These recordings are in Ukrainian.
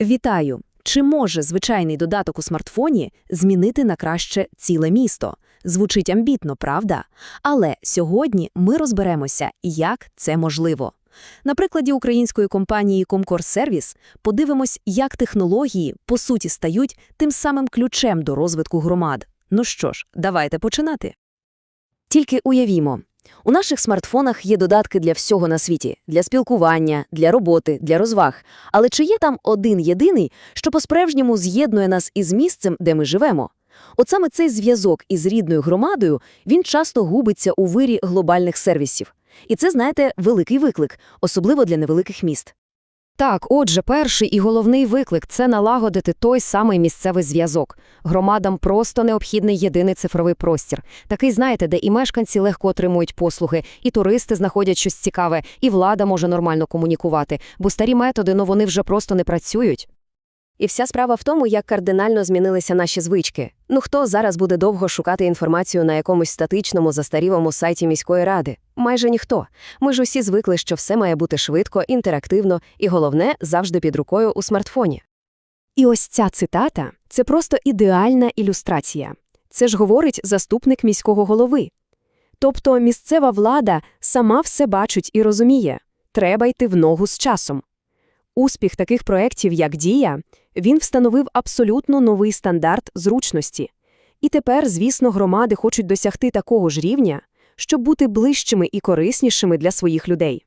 Вітаю! Чи може звичайний додаток у смартфоні змінити на краще ціле місто? Звучить амбітно, правда? Але сьогодні ми розберемося, як це можливо. На прикладі української компанії Comcore Service подивимось, як технології, по суті, стають тим самим ключем до розвитку громад. Ну що ж, давайте починати. Тільки уявімо, у наших смартфонах є додатки для всього на світі – для спілкування, для роботи, для розваг. Але чи є там один єдиний, що по-справжньому з'єднує нас із місцем, де ми живемо? От саме цей зв'язок із рідною громадою, він часто губиться у вирі глобальних сервісів. І це, знаєте, великий виклик, особливо для невеликих міст. Так, отже, перший і головний виклик це налагодити той самий місцевий зв'язок. Громадам просто необхідний єдиний цифровий простір. Такий, знаєте, де і мешканці легко отримують послуги, і туристи знаходять щось цікаве, і влада може нормально комунікувати, бо старі методи, ну вони вже просто не працюють. І вся справа в тому, як кардинально змінилися наші звички. Ну хто зараз буде довго шукати інформацію на якомусь статичному застарілому сайті міської ради? Майже ніхто. Ми ж усі звикли, що все має бути швидко, інтерактивно і, головне, завжди під рукою у смартфоні. І ось ця цитата – це просто ідеальна ілюстрація. Це ж говорить заступник міського голови. Тобто місцева влада сама все бачить і розуміє. Треба йти в ногу з часом. Успіх таких проєктів, як «Дія», він встановив абсолютно новий стандарт зручності. І тепер, звісно, громади хочуть досягти такого ж рівня, щоб бути ближчими і кориснішими для своїх людей.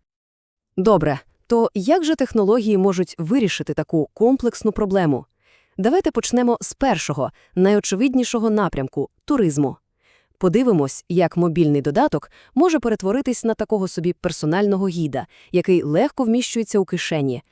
Добре, то як же технології можуть вирішити таку комплексну проблему? Давайте почнемо з першого, найочевиднішого напрямку – туризму. Подивимось, як мобільний додаток може перетворитись на такого собі персонального гіда, який легко вміщується у кишені,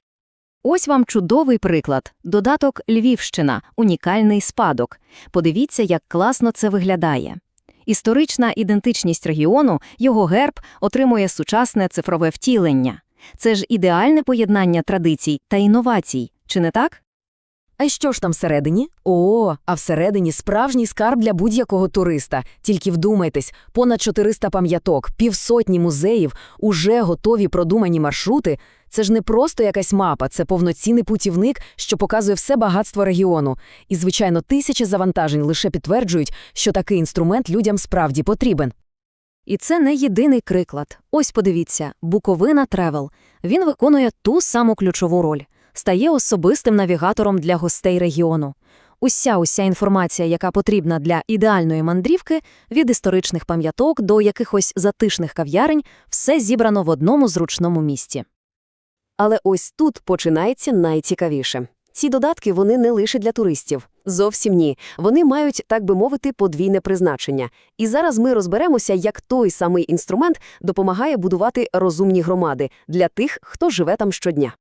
Ось вам чудовий приклад. Додаток Львівщина – унікальний спадок. Подивіться, як класно це виглядає. Історична ідентичність регіону, його герб отримує сучасне цифрове втілення. Це ж ідеальне поєднання традицій та інновацій, чи не так? А що ж там всередині? О, а всередині справжній скарб для будь-якого туриста. Тільки вдумайтесь, понад 400 пам'яток, півсотні музеїв, уже готові продумані маршрути. Це ж не просто якась мапа, це повноцінний путівник, що показує все багатство регіону. І, звичайно, тисячі завантажень лише підтверджують, що такий інструмент людям справді потрібен. І це не єдиний приклад. Ось подивіться, Буковина Тревел. Він виконує ту саму ключову роль стає особистим навігатором для гостей регіону. Уся уся інформація, яка потрібна для ідеальної мандрівки, від історичних пам'яток до якихось затишних кав'ярень, все зібрано в одному зручному місці. Але ось тут починається найцікавіше. Ці додатки вони не лише для туристів. Зовсім ні. Вони мають, так би мовити, подвійне призначення. І зараз ми розберемося, як той самий інструмент допомагає будувати розумні громади для тих, хто живе там щодня.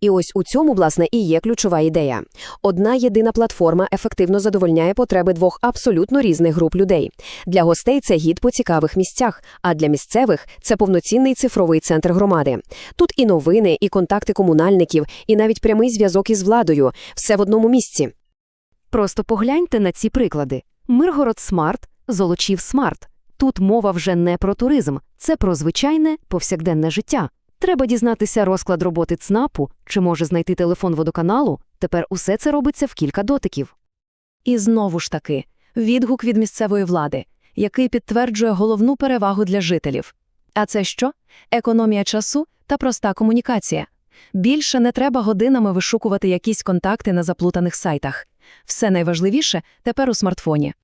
І ось у цьому, власне, і є ключова ідея. Одна єдина платформа ефективно задовольняє потреби двох абсолютно різних груп людей. Для гостей це гід по цікавих місцях, а для місцевих це повноцінний цифровий центр громади. Тут і новини, і контакти комунальників, і навіть прямий зв'язок із владою все в одному місці. Просто погляньте на ці приклади. Миргород Смарт, Золочів Смарт. Тут мова вже не про туризм, це про звичайне повсякденне життя. Треба дізнатися розклад роботи ЦНАПу чи може знайти телефон водоканалу. Тепер усе це робиться в кілька дотиків. І знову ж таки, відгук від місцевої влади, який підтверджує головну перевагу для жителів. А це що? Економія часу та проста комунікація. Більше не треба годинами вишукувати якісь контакти на заплутаних сайтах. Все найважливіше тепер у смартфоні.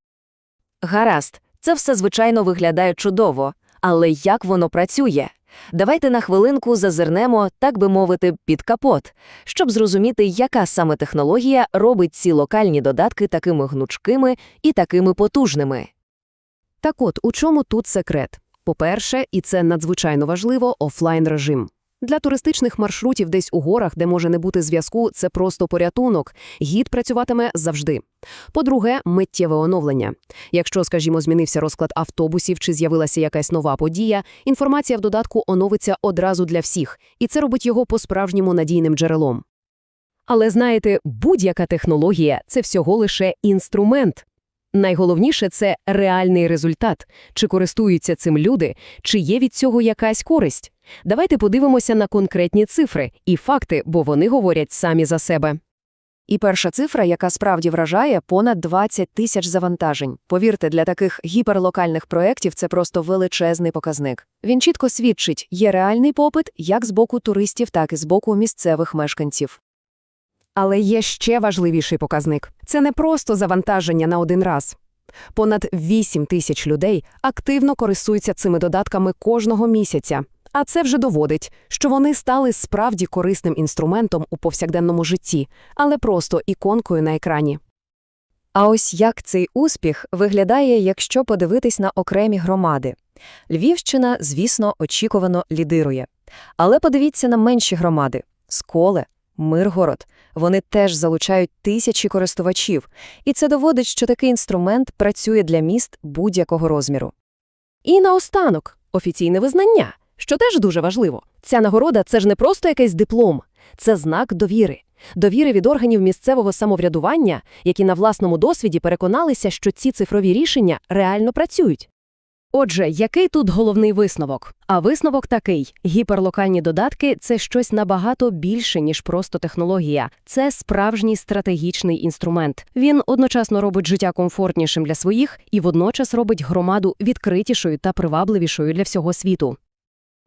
Гаразд, це все звичайно виглядає чудово, але як воно працює? Давайте на хвилинку зазирнемо, так би мовити, під капот, щоб зрозуміти, яка саме технологія робить ці локальні додатки такими гнучкими і такими потужними. Так от, у чому тут секрет? По-перше, і це надзвичайно важливо, офлайн режим. Для туристичних маршрутів десь у горах, де може не бути зв'язку, це просто порятунок. Гід працюватиме завжди. По-друге, миттєве оновлення. Якщо, скажімо, змінився розклад автобусів чи з'явилася якась нова подія, інформація в додатку оновиться одразу для всіх, і це робить його по-справжньому надійним джерелом. Але знаєте, будь-яка технологія це всього лише інструмент. Найголовніше це реальний результат, чи користуються цим люди, чи є від цього якась користь. Давайте подивимося на конкретні цифри і факти, бо вони говорять самі за себе. І перша цифра, яка справді вражає, понад 20 тисяч завантажень. Повірте, для таких гіперлокальних проєктів це просто величезний показник. Він чітко свідчить, є реальний попит як з боку туристів, так і з боку місцевих мешканців. Але є ще важливіший показник – це не просто завантаження на один раз. Понад 8 тисяч людей активно користуються цими додатками кожного місяця. А це вже доводить, що вони стали справді корисним інструментом у повсякденному житті, але просто іконкою на екрані. А ось як цей успіх виглядає, якщо подивитись на окремі громади. Львівщина, звісно, очікувано лідирує. Але подивіться на менші громади – Сколе, Миргород. Вони теж залучають тисячі користувачів. І це доводить, що такий інструмент працює для міст будь-якого розміру. І наостанок – офіційне визнання, що теж дуже важливо. Ця нагорода – це ж не просто якийсь диплом, це знак довіри. Довіри від органів місцевого самоврядування, які на власному досвіді переконалися, що ці цифрові рішення реально працюють. Отже, який тут головний висновок? А висновок такий: гіперлокальні додатки це щось набагато більше, ніж просто технологія. Це справжній стратегічний інструмент. Він одночасно робить життя комфортнішим для своїх і водночас робить громаду відкритішою та привабливішою для всього світу.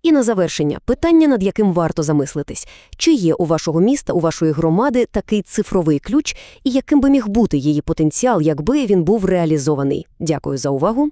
І на завершення питання, над яким варто замислитись. Чи є у вашого міста, у вашої громади такий цифровий ключ, і яким би міг бути її потенціал, якби він був реалізований? Дякую за увагу.